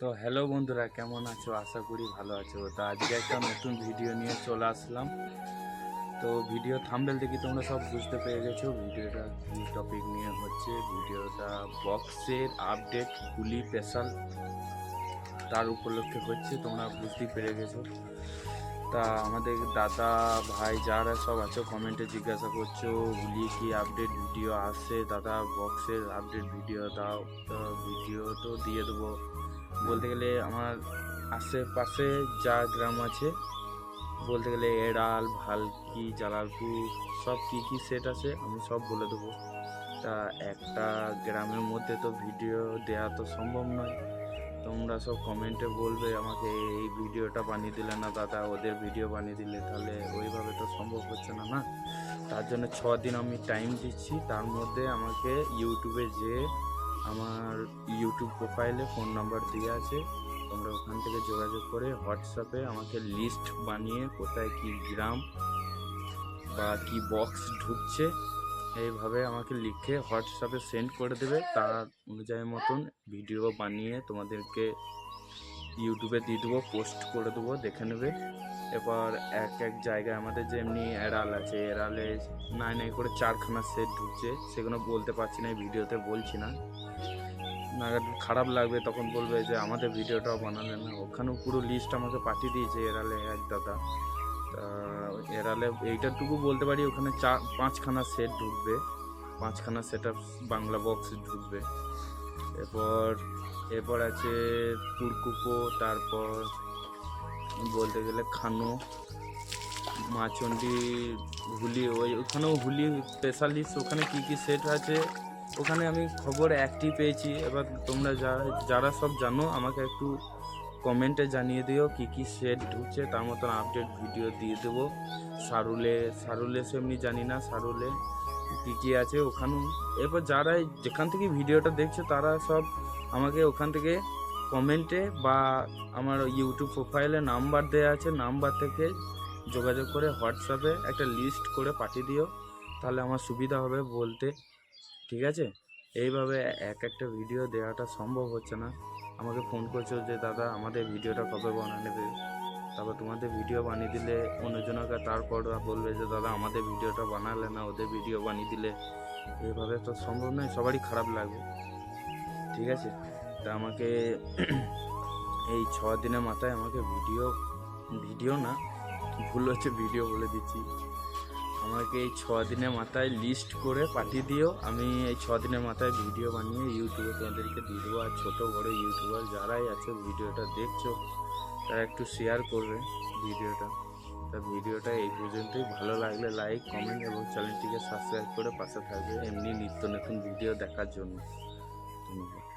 তো হ্যালো বন্ধুরা, কেমন আছো? আশা করি ভালো আছো। তো আজকে একটা নতুন ভিডিও নিয়ে চলে আসলাম। তো ভিডিও থাম্বেল দেখি তোমরা সব বুঝতে পেরে গেছো। ভিডিওটা কী টপিক নিয়ে হচ্ছে? ভিডিওটা বক্সের আপডেট গুলি স্পেশাল তার উপলক্ষে হচ্ছে, তোমরা বুঝতেই পেরে গেছো। তা আমাদের দাদা, ভাই যারা সব আছো কমেন্টে জিজ্ঞাসা করছ গুলি কি আপডেট ভিডিও আসছে দাদা বক্সের আপডেট ভিডিও দাও ভিডিও তো দিয়ে দেবো। বলতে গেলে আমার আশেপাশে যা গ্রাম আছে, বলতে গেলে এড়াল, ভালকি, জালালপুর, সব কী কী সেট আছে, আমি সব বলে দেবো। তা একটা গ্রামের মধ্যে তো ভিডিও দেওয়া তো সম্ভব নয়। তোমরা সব কমেন্টে বলবে, আমাকে এই ভিডিওটা বানিয়ে দিলে না দাদা, ওদের ভিডিও বানিয়ে দিলে, তাহলে ওইভাবে তো সম্ভব হচ্ছে না না? তার জন্য ছ দিন আমি টাইম দিচ্ছি। তার মধ্যে আমাকে ইউটিউবে যে আমার ইউটিউব প্রোফাইলে ফোন নাম্বার দেওয়া আছে। তোমরা ওখান থেকে যোগাযোগ করে হোয়াটসঅ্যাপে আমাকে লিস্ট বানিয়ে কোথায় কি গ্রাম বা কি বক্স ঢুকছে, এইভাবে আমাকে লিখে হোয়াটসঅ্যাপে সেন্ড করে দেবে। তার অনুযায়ী মতন ভিডিও বানিয়ে তোমাদেরকে ইউটিউবে দিয়ে দেবো পোস্ট করে দেবো, দেখে নেবে। এরপর এক এক জায়গায় আমাদের যেমনি এড়াল আছে এড়ালে নাই নাই করে চারখানা সেট ঢুকছে, সেগুলো বলতে পারছি না ভিডিওতে বলছি না। খারাপ লাগবে, তখন বলবে যে আমাদের ভিডিওটাও বানালেন না। ওখানেও পুরো লিস্ট আমাকে পাঠিয়ে দিয়েছে এরালে এক দাদা। তা এরালে এইটাটুকু বলতে পারি, ওখানে চার, পাঁচখানা সেট ঢুকবে। পাঁচখানা সেট বাংলা বক্স ঢুকবে। এরপর এরপর আছে পুরকুপো তারপর বলতে গেলে খানো মাচন্ডি হুলি, ওই ওখানেও হুলি স্পেশালিস্ট ওখানে কী কী সেট আছে? ওখানে আমি খবর একটি পেয়েছি, এবার তোমরা যারা যারা সব জানো, আমাকে একটু কমেন্টে জানিয়ে দিও কী কী সেট ঢুকছে তার মতন আপডেট ভিডিও দিয়ে দেবো। সারুলে সারুলে সেমনি জানি না, সারুলে কী কী আছে ওখানেও। এরপর যারা যেখান থেকে ভিডিওটা দেখছে, তারা সব আমাকে ওখান থেকে কমেন্টে বা আমার ইউটিউব প্রোফাইলে নাম্বার দেওয়া আছে নাম্বার থেকে যোগাযোগ করে হোয়াটসঅ্যাপে একটা লিস্ট করে পাঠিয়ে দিও, তাহলে আমার সুবিধা হবে বলতে, ঠিক আছে? এইভাবে এক একটা ভিডিও দেওয়াটা সম্ভব হচ্ছে না। আমাকে ফোন করছ যে, দাদা, আমাদের ভিডিওটা কবে বানানো নেবে তারপর তোমাদের ভিডিও বানিয়ে দিলে অন্যজনকে তারপর বলবে যে, দাদা, আমাদের ভিডিওটা বানালে না, ওদের ভিডিও বানিয়ে দিলে। এইভাবে তো সম্ভব নয়, সবারই খারাপ লাগবে। ঠিক আছে? তা আমাকে এই ছ দিনের মাথায় আমাকে ভিডিও ভিডিও না, ভুল হচ্ছে ভিডিও বলে দিচ্ছি। আমাকে এই ছ দিনের মাথায় লিস্ট করে পাঠিয়ে দিও। আমি এই ছ দিনের মাথায় ভিডিও বানিয়ে ইউটিউবে তোমাদেরকে দিয়ে দেবো। আর ছোটো, বড়ো ইউটিউবার যারাই আছে, ভিডিওটা দেখছ, তারা একটু শেয়ার করবে ভিডিওটা। তা ভিডিওটা এই পর্যন্তই। ভালো লাগলে লাইক কমেন্ট এবং চ্যানেলটিকে সাবস্ক্রাইব করে পাশে থাকবে। এমনি নিত্য নতুন ভিডিও দেখার জন্য। ধন্যবাদ।